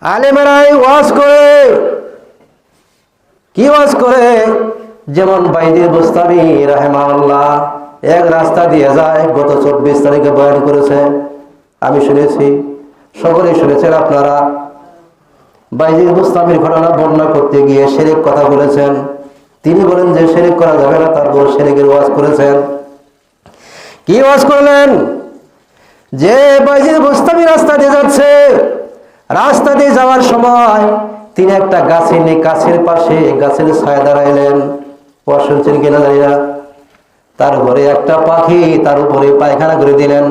আলেমেরাই ওয়াজ করে। কি ওয়াজ করে? যেমন বাইদির বুস্তামি রাহেমাউল্লাহ এক রাস্তা দিয়ে যায়, গত চব্বিশ তারিখে বয়ান করেছে। আমি শুনেছি, সকলেই শুনেছেন আপনারা। বাইজিদ বুস্তামির ঘটনা বর্ণনা করতে গিয়ে শেরেক কথা বলেছেন। তিনি বলেন যে শেরেক করা যাবে না, তারপর শেরেকের ওয়াজ করেছেন। কি ওয়াজ করলেন? যে বাইজিদ বুস্তামি রাস্তা দিয়ে যাচ্ছে রাস্তা দিয়ে যাওয়ার সময় তিনি একটা গাছের নে গাছের পাশে গাছের ছায়া দাঁড়াইলেন। শুনছেন কিনা না। তার উপরে একটা পাখি তার উপরে পায়খানা করে দিলেন।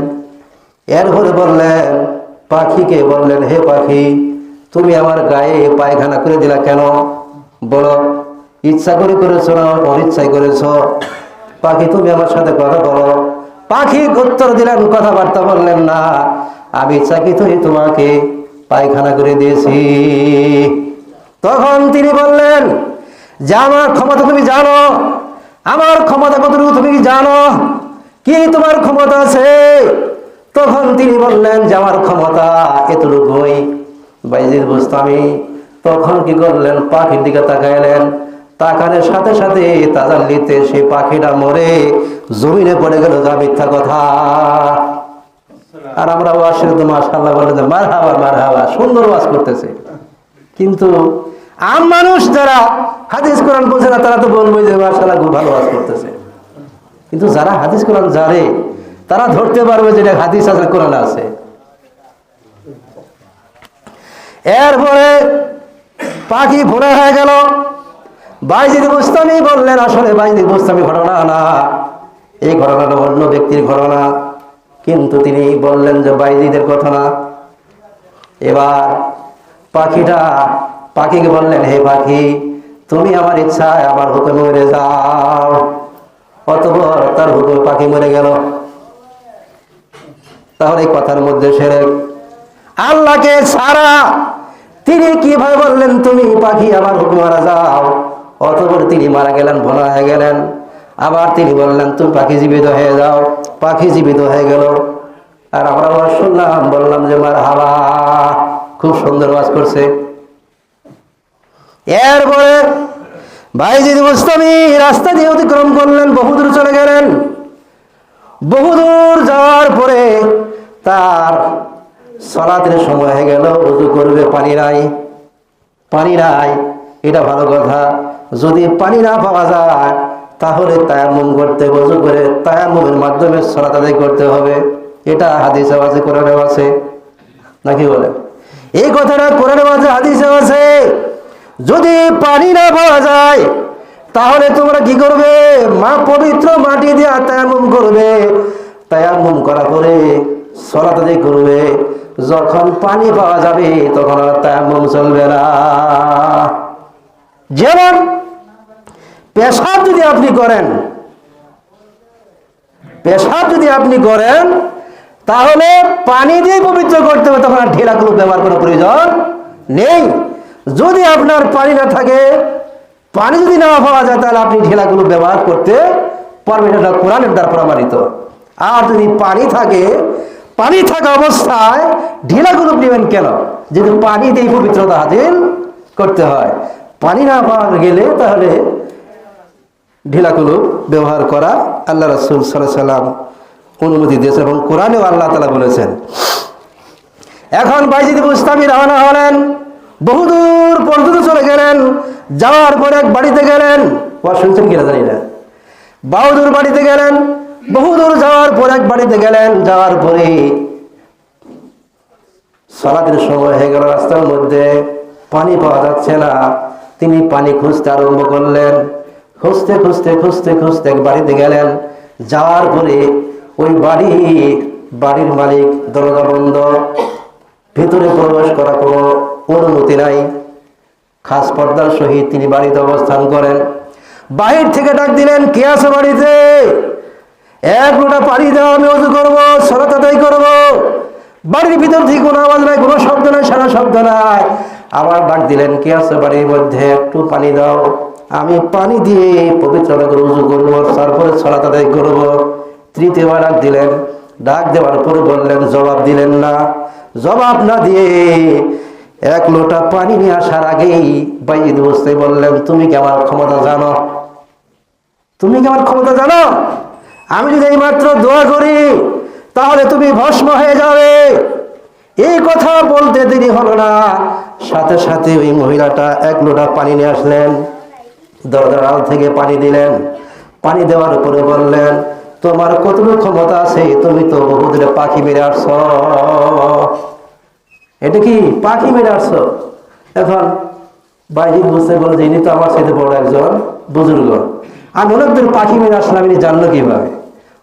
এরপরে বললেন পাখিকে বললেন, হে পাখি, তুমি আমার গায়ে পায়খানা করে দিলা কেন? বলো, ইচ্ছা করে করেছ না অনিচ্ছায় করেছ? পাখি, তুমি আমার সাথে কথা বলো। পাখি উত্তর দিলেন, কথাবার্তা বললেন, না, আমি চাকিতই তোমাকে পায়খানা করে দিয়েছি। তখন তিনি বললেন, যে আমার ক্ষমতা তুমি জানো, আমার ক্ষমতা কতটুকু তুমি জানো? কি তোমার ক্ষমতা আছে? তখন তিনি বললেন, যে আমার ক্ষমতা এতটুকুই। বাইজির বুঝতামি, তখন কি করলেন? পাখির দিকে তাকাইলেন। তাকানোর সাথে সাথে তাজাল্লিতে সেই পাখিটা মরে জমিনে পড়ে গেল, যা মিথ্যা কথা। আর আমরা ওয়াসের তো মাশাল্লাহ বলে যে মার হাবা মার হাবা সুন্দর ওয়াজ করতেছে। কিন্তু আম মানুষ যারা হাদিস কোরআন বোঝে না, তারা তো বলবে যে মাশাল্লাহ খুব ভালো ওয়াজ করতেছে। কিন্তু যারা হাদিস কোরআন জানে, তারা ধরতে পারবে যেটা হাদিস আছে, কোরআন আছে। এরপরে পাখি ভরে হয়ে গেল। বাইজিদ বুস্তামি বললেন, আসলে বাইজিদ বুস্তামি ঘটনা না। এই ঘটনাটা অন্য ব্যক্তির ঘটনা। কিন্তু তিনি বললেন যে, বাইজিদের কথা না। এবার পাখিটা পাখিকে বললেন, হে পাখি, তুমি আমার ইচ্ছায় আমার হুকুমে মরে যাও। অতপর তার হুকুম পাখি মরে গেল। তাহলে এই কথার মধ্যে সেরে আল্লাহকে ছাড়া তিনি কীভাবে বললেন, তুমি পাখি, আমার হুকুম মারা যাও? অতপর তিনি মারা গেলেন ভোলা হয়ে গেলেন। আবার তিনি বললেন, তুমি পাখি জীবিত হয়ে যাও। পাখি জীবিত হয়ে গেল। আর আমরা আবার শুনলাম, বললাম যে, মার হাওয়া খুব সুন্দর বাস করছে। এরপরে ভাইজিদ মুস্তামি রাস্তা দিয়ে অতিক্রম করলেন বহুদূর চলে গেলেন। বহুদূর যাওয়ার পরে তার সলাতের সময় হয়ে গেল, উজু করবে, পানি নাই। পানি নাই, এটা ভালো কথা। যদি পানি না পাওয়া যায় তাহলে তায়ামুম করতে উজু করে তায়ামুমের মাধ্যমে সলাত আদায় করতে হবে। এটা হাদিসে আছে কোরআনে আছে। নাকি বলে? এই কথাটা কোরআনে আছে হাদিসে আছে। যদি পানি না পাওয়া যায়, তাহলে তোমরা কি করবে? মা পবিত্র মাটি দিয়ে তায়ামুম করবে। তায়ামুম করার পরে সলাত আদায় করবে। যখন পানি পাওয়া যাবে, তখন আর তায়াম্মুম চলবে না। যেমন পেশাব যদি আপনি করেন, পেশাব যদি আপনি করেন, তাহলে পানি দিয়ে পবিত্র করতে হবে, তখন আর ঢেলাগুলো ব্যবহার করার প্রয়োজন নেই। যদি আপনার পানি না থাকে, পানি যদি না পাওয়া যায়, তাহলে আপনি ঢেলাগুলো ব্যবহার করতে পারবেন এটা কোরআনের দ্বারা প্রমাণিত। আর যদি পানি থাকে, পানি থাকা অবস্থায় ঢিলাগুলো নেবেন কেন? যদি পানি দিয়ে পবিত্রতা হাজির করতে হয়। পানি না পাওয়া গেলে তাহলে ঢিলাগুলো ব্যবহার করা আল্লাহ রসুল সাল্লাহ সাল্লাম অনুমতি দিয়েছেন এবং কোরআনেও আল্লাহ তালা বলেছেন। এখন বাইজিদ মুস্তামি রওনা হলেন, বহুদূর পর্যন্ত চলে গেলেন, যাওয়ার পরে এক বাড়িতে গেলেন ওয়া শুনছেন কিনা জানি না। বাহুদুর বাড়িতে গেলেন, বহুদূর যাওয়ার পর এক বাড়িতে গেলেন, যাওয়ার পরে সালাতের সময় হয়ে গেল, রাস্তার মধ্যে পানি পাওয়া যাচ্ছে না। তিনি পানি খুঁজতে আরম্ভ করলেন। খুঁজতে খুঁজতে খুঁজতে খুঁজতে এক বাড়িতে গেলেন। যাওয়ার পরে ওই বাড়ি বাড়ির মালিক দরজা বন্ধ। ভেতরে প্রবেশ করা কোনো অনুমতি নাই। খাস পর্দার সহিত তিনি বাড়িতে অবস্থান করেন। বাহির থেকে ডাক দিলেন, কে আছে বাড়িতে? এক লোটা পানি দেওয়া আমি অজু করব সরাত আদায় করব। বাড়ির ভিতর থেকে কোনো আওয়াজ নাই, কোনো শব্দ নাই, সারা শব্দ নাই। আবার ডাক দিলেন, কে আছে বাড়ির মধ্যে? একটু পানি দাও। আমি পানি দিয়ে পবিত্র করে উজু করব, তারপরে সরাত আদায় করব। তৃতীয়বার ডাক দিলেন, ডাক দেওয়ার পরে বললেন, জবাব দিলেন না। জবাব না দিয়ে এক লোটা পানি নিয়ে আসার আগেই বাইদ বসতে বললেন, তুমি কি আমার ক্ষমতা জানো? তুমি কি আমার ক্ষমতা জানো? আমি যদি এইমাত্র দোয়া করি, তাহলে তুমি ভস্ম হয়ে যাবে। এই কথা বলতে দেরি হলো না। সাথে সাথে ওই মহিলাটা এক লোটা পানি নিয়ে আসলেন। দরজার আড়াল থেকে পানি দিলেন। পানি দেওয়ার পরে বললেন, তোমার কতটুকু ক্ষমতা আছে? তুমি তো বহুদিনে পাখি মেরে আসছ। এটা কি পাখি মেরে আসছো? এখন বাইরে বুঝতে বলে যে ইনি তো আমার সাথে বড় একজন বুজুর্গ। আমি অনেকদিন পাখি মেরে আসলাম, ইনি জানলো কীভাবে?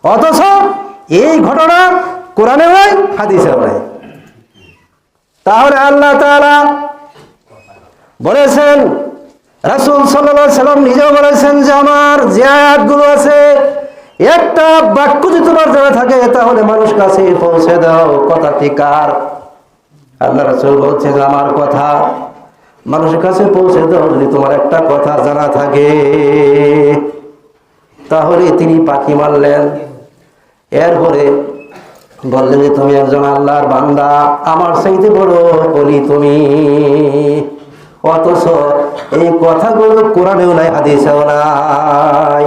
অথচ এই ঘটনা কোরআনে নয় হাদিসে নয় তাহলে আল্লাহ তাআলা বলেছেন রাসূল আলাইহি সাল্লাম নিজেও বলেছেন যে আমার যে আয়াতগুলো আছে, একটা বাক্য যদি তোমার জানা থাকে, তাহলে মানুষ কাছে পৌঁছে দাও। কথাটি কার? আল্লাহ রাসূল বলছে যে আমার কথা। মানুষের কাছে পৌঁছে দাও যদি তোমার একটা কথা জানা থাকে। তাহলে তিনি পাখি মারলেন। এরপরে বললেন যে, তুমি একজন আল্লাহর বান্দা। আমার চাইতে বড় বলি তুমি। অথচ এই কথাগুলো কোরআনেও নাই হাদিসেও নাই।